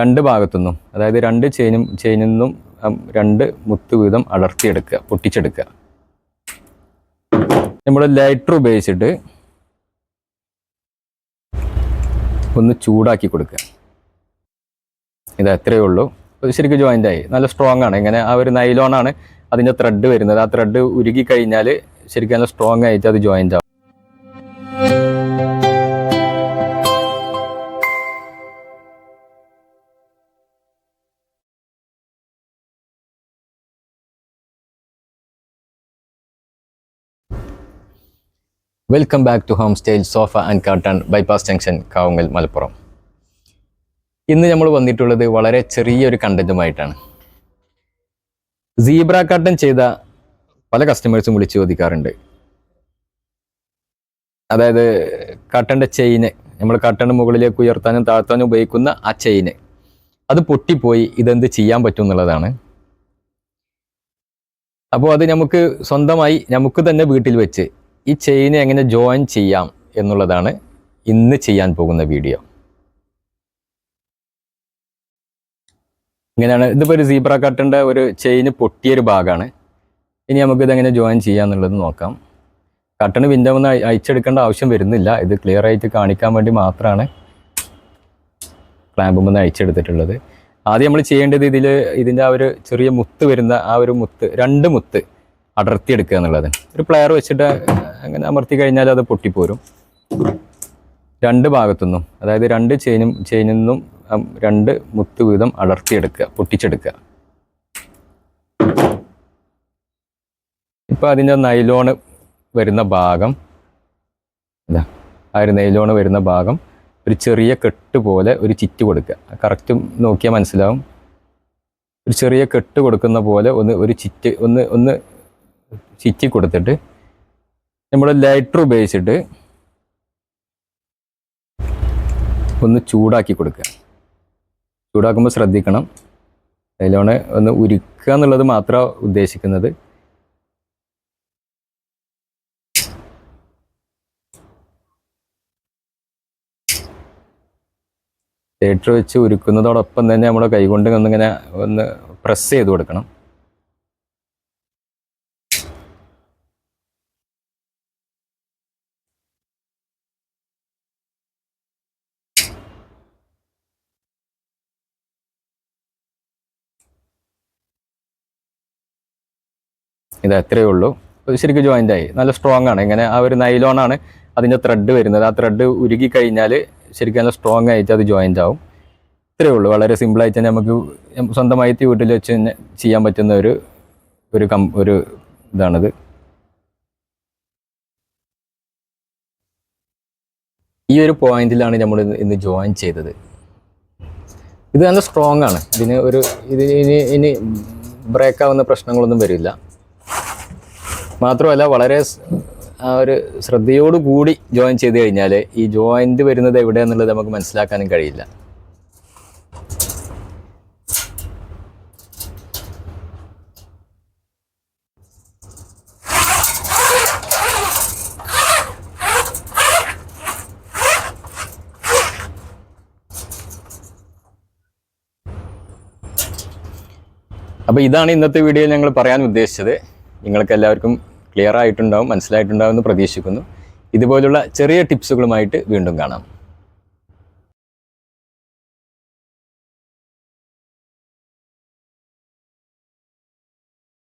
രണ്ട് ഭാഗത്തുനിന്നും അതായത് രണ്ട് ചെയിനും ചെയിനിൽ നിന്നും രണ്ട് മുത്ത് വീതം അടർത്തിയെടുക്കുക പൊട്ടിച്ചെടുക്കുക. നമ്മൾ ലൈറ്റർ ഉപയോഗിച്ചിട്ട് ഒന്ന് ചൂടാക്കി കൊടുക്കുക. ഇത് അത്രയേ ഉള്ളൂ. ശരിക്കും ജോയിന്റ് ആയി നല്ല സ്ട്രോങ് ആണ്. ഇങ്ങനെ ആ ഒരു നൈലോണാണ് അതിന്റെ ത്രെഡ് വരുന്നത്. ആ ത്രെഡ് ഉരുകി കഴിഞ്ഞാൽ ശരിക്കും നല്ല സ്ട്രോങ് ആയിട്ട് അത് ജോയിന്റ് ആവും. Welcome back to home style sofa and carton bypass junction Kavungal Malappuram. ഇന്ന് നമ്മൾ വന്നിട്ടുള്ളത് വളരെ ചെറിയൊരു കണ്ടന്റുമായിട്ടാണ് സീബ്ര കാർട്ടൺ ചെയ്ത പല കസ്റ്റമേഴ്സും വിളിച്ചു ചോദിക്കാറുണ്ട്. അതായത് കട്ടന്റെ ചെയിന് നമ്മൾ കട്ടന് മുകളിലേക്ക് ഉയർത്താനും താഴ്ത്താനും ഉപയോഗിക്കുന്ന ആ ചെയിന് അത് പൊട്ടിപ്പോയി ഇതെന്ത് ചെയ്യാൻ പറ്റും എന്നുള്ളതാണ്. അപ്പോൾ അത് നമുക്ക് സ്വന്തമായി നമുക്ക് തന്നെ വീട്ടിൽ വെച്ച് ഈ ചെയിന് എങ്ങനെ ജോയിൻ ചെയ്യാം എന്നുള്ളതാണ് ഇന്ന് ചെയ്യാൻ പോകുന്ന വീഡിയോ ഇങ്ങനെയാണ് ഇതിപ്പോൾ ഒരു സീബ്ര കട്ടിന്റെ ഒരു ചെയിന് പൊട്ടിയൊരു ഭാഗമാണ് ഇനി നമുക്കിത് എങ്ങനെ ജോയിൻ ചെയ്യാം എന്നുള്ളത് നോക്കാം. കട്ടണ് വിൻഡോന്ന് അയച്ചെടുക്കേണ്ട ആവശ്യം വരുന്നില്ല. ഇത് ക്ലിയർ ആയിട്ട് കാണിക്കാൻ വേണ്ടി മാത്രമാണ് ക്ലാമ്പ് നിന്ന് അയച്ചെടുത്തിട്ടുള്ളത്. ആദ്യം നമ്മൾ ചെയ്യേണ്ടത് ഇതിൽ ഇതിന്റെ ആ ഒരു ചെറിയ മുത്ത് വരുന്ന ആ ഒരു മുത്ത് രണ്ട് മുത്ത് അടർത്തിയെടുക്കുക എന്നുള്ളത് ഒരു പ്ലെയർ വെച്ചിട്ട് അങ്ങനെ അമർത്തി കഴിഞ്ഞാൽ അത് പൊട്ടിപ്പോരും. രണ്ട് ഭാഗത്തുനിന്നും അതായത് രണ്ട് ചെയിനും ചെയിനിൽ നിന്നും രണ്ട് മുത്ത് വീതം അടർത്തിയെടുക്കുക പൊട്ടിച്ചെടുക്കുക. ഇപ്പം അതിന്റെ നൈലോണ് വരുന്ന ഭാഗം ഇതാ ആ ഒരു നൈലോണ് വരുന്ന ഭാഗം ഒരു ചെറിയ കെട്ട് പോലെ ഒരു ചിറ്റ് കൊടുക്കുക. കറക്റ്റ് നോക്കിയാൽ മനസ്സിലാവും. ഒരു ചെറിയ കെട്ട് കൊടുക്കുന്ന പോലെ ഒന്ന് ഒരു ചിറ്റ് ഒന്ന് ഒന്ന് ചിറ്റി കൊടുത്തിട്ട് നമ്മൾ ലൈറ്റർ ഉപയോഗിച്ചിട്ട് ഒന്ന് ചൂടാക്കി കൊടുക്കുക. ചൂടാക്കുമ്പോൾ ശ്രദ്ധിക്കണം. അതിലോണ് ഒന്ന് ഉരുക്കുക എന്നുള്ളത് മാത്രമാണ് ഉദ്ദേശിക്കുന്നത്. ലൈറ്റർ വെച്ച് ഉരുക്കുന്നതോടൊപ്പം തന്നെ നമ്മുടെ കൈകൊണ്ട് ഒന്നിങ്ങനെ ഒന്ന് പ്രസ് ചെയ്ത് കൊടുക്കണം. ഇത് അത്രയേ ഉള്ളൂ. ശരിക്കും ജോയിന്റ് ആയി. നല്ല സ്ട്രോങ് ആണ്. ഇങ്ങനെ ആ ഒരു നൈലോണാണ് അതിന്റെ ത്രെഡ് വരുന്നത്. ആ ത്രെഡ് ഉരുകി കഴിഞ്ഞാൽ ശരിക്കും നല്ല സ്ട്രോങ് ആയിട്ട് അത് ജോയിന്റ് ആവും. ഇത്രയേ ഉള്ളൂ. വളരെ സിമ്പിളായിട്ട് തന്നെ നമുക്ക് സ്വന്തമായിട്ട് വീട്ടിൽ വെച്ച് തന്നെ ചെയ്യാൻ പറ്റുന്ന ഒരു ഒരു കം ഒരു ഇതാണിത്. ഈ ഒരു പോയിന്റിലാണ് നമ്മൾ ഇന്ന് ജോയിൻ ചെയ്തത്. ഇത് നല്ല സ്ട്രോങ് ആണ്. ഇതിന് ഒരു ഇതിന് ഇനി ഇനി ബ്രേക്ക് ആവുന്ന പ്രശ്നങ്ങളൊന്നും വരില്ല. മാത്രമല്ല വളരെ ഒരു ശ്രദ്ധയോടു കൂടി ജോയിൻ ചെയ്ത് കഴിഞ്ഞാൽ ഈ ജോയിന്റ് വരുന്നത് എവിടെയെന്നുള്ളത് നമുക്ക് മനസ്സിലാക്കാനും കഴിയില്ല. അപ്പോൾ ഇതാണ് ഇന്നത്തെ വീഡിയോയിൽ ഞങ്ങൾ പറയാൻ ഉദ്ദേശിച്ചത്. നിങ്ങൾക്ക് എല്ലാവർക്കും ക്ലിയർ ആയിട്ടുണ്ടാവും മനസ്സിലായിട്ടുണ്ടാവും എന്ന് പ്രതീക്ഷിക്കുന്നു. ഇതുപോലുള്ള ചെറിയ ടിപ്സുകളുമായിട്ട് വീണ്ടും കാണാം.